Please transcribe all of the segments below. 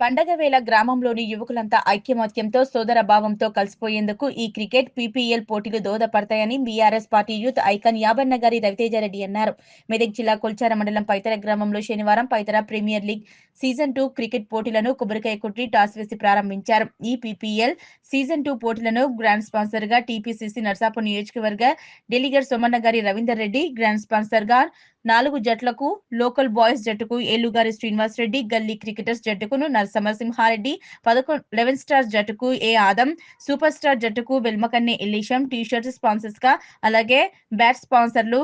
పండగ వేళ గ్రామంలోని యువకులంతా ఐక్యమత్యంతో సోదర భావంతో కలిసిపోయేందుకు ఈ క్రికెట్ పీపీఎల్ పోటీలు దోహదపడతాయని BRS party youth icon Yabanna గారి రవితేజారెడ్డి అన్నారు. మెదక్ జిల్లా కొల్చార మండలం పైతర గ్రామంలో శనివారం Paitara premier league season two cricket పోటీలను కొబ్బరికాయ కొట్టి టాస్ వేసి ప్రారంభించారు. ఈ పీపీఎల్ సీజన్ టూ పోటీలను గ్రాండ్ స్పాన్సర్గా టీపీసీసీ నర్సాపూర్ నియోజకవర్గ డెలిగేట్ సోమన్న గారి రవీందర్ రెడ్డి గ్రాండ్ స్పాన్సర్గా నాలుగు జట్లకు లోకల్ బాయ్స్ జట్టుకు ఏలుగారి శ్రీనివాస్ రెడ్డి గల్లీ క్రికెటర్స్ జట్టుకును నరసింహారెడ్డి పదకొండు లెవెన్ స్టార్ జట్టుకు ఏ ఆదం సూపర్ స్టార్ జట్టుకు వెల్మకన్నె ఎల్లీషం టీ షర్ట్ స్పాన్సర్స్గా అలాగే బ్యాట్ స్పాన్సర్లు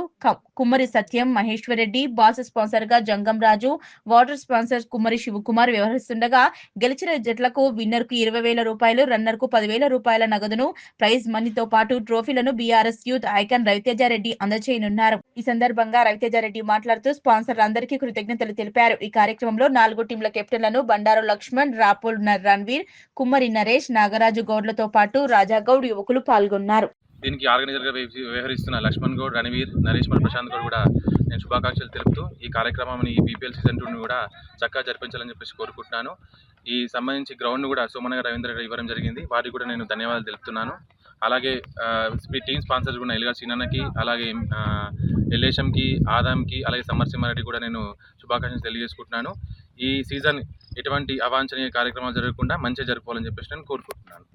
కుమ్మరి సత్యం మహేశ్వర్ రెడ్డి బాస్ స్పాన్సర్గా జంగం రాజు వాటర్ స్పాన్సర్ కుమ్మరి శివకుమార్ వ్యవహరిస్తుండగా గెలిచిన జట్లకు విన్నర్కు ఇరవై వేల రూపాయలు రన్నర్కు పదివేల రూపాయల నగదును ప్రైజ్ మనీతో పాటు ట్రోఫీలను బీఆర్ఎస్ యూత్ ఐకాన్ రవితేజారెడ్డి అందజేయనున్నారు ఈ సందర్భంగా రవితేజారెడ్డి మాట్లాడుతూ స్పాన్సర్ అందరికీ కృతజ్ఞతలు తెలిపారు. ఈ కార్యక్రమంలో నాలుగు టీంల కెప్టెన్లను బండారు లక్ష్మణ్ రాపోల్ రణ్వీర్ కుమ్మరి నరేష్ నాగరాజు గౌడ్లతో పాటు రాజాగౌడ్ యువకులు పాల్గొన్నారు. దీనికి ఆర్గనైజర్గా వ్యవహరిస్తున్న లక్ష్మణ్ గౌడ్ రణవీర్ నరేష్ మరియు ప్రశాంత్ గౌడ్ కూడా నేను శుభాకాంక్షలు తెలుపుతూ ఈ కార్యక్రమాన్ని ఈ బీపీఎల్ సీజన్ టూని కూడా చక్కగా జరిపించాలని చెప్పేసి కోరుకుంటున్నాను. ఈ సంబంధించి గ్రౌండ్ కూడా సోమనగర్ రవీంద్ర గారు ఇవ్వడం జరిగింది. వారికి కూడా నేను ధన్యవాదాలు తెలుపుతున్నాను. అలాగే టీమ్ స్పాన్సర్స్ కూడా ఎల్గా సీనన్నకి అలాగే ఎల్లేశంకి ఆదాంకి అలాగే సమర్సింహారెడ్డి కూడా నేను శుభాకాంక్షలు తెలియజేసుకుంటున్నాను. ఈ సీజన్ ఎటువంటి అవాంఛనీయ కార్యక్రమాలు జరగకుండా మంచిగా జరుపుకోవాలని చెప్పేసి నేను కోరుకుంటున్నాను.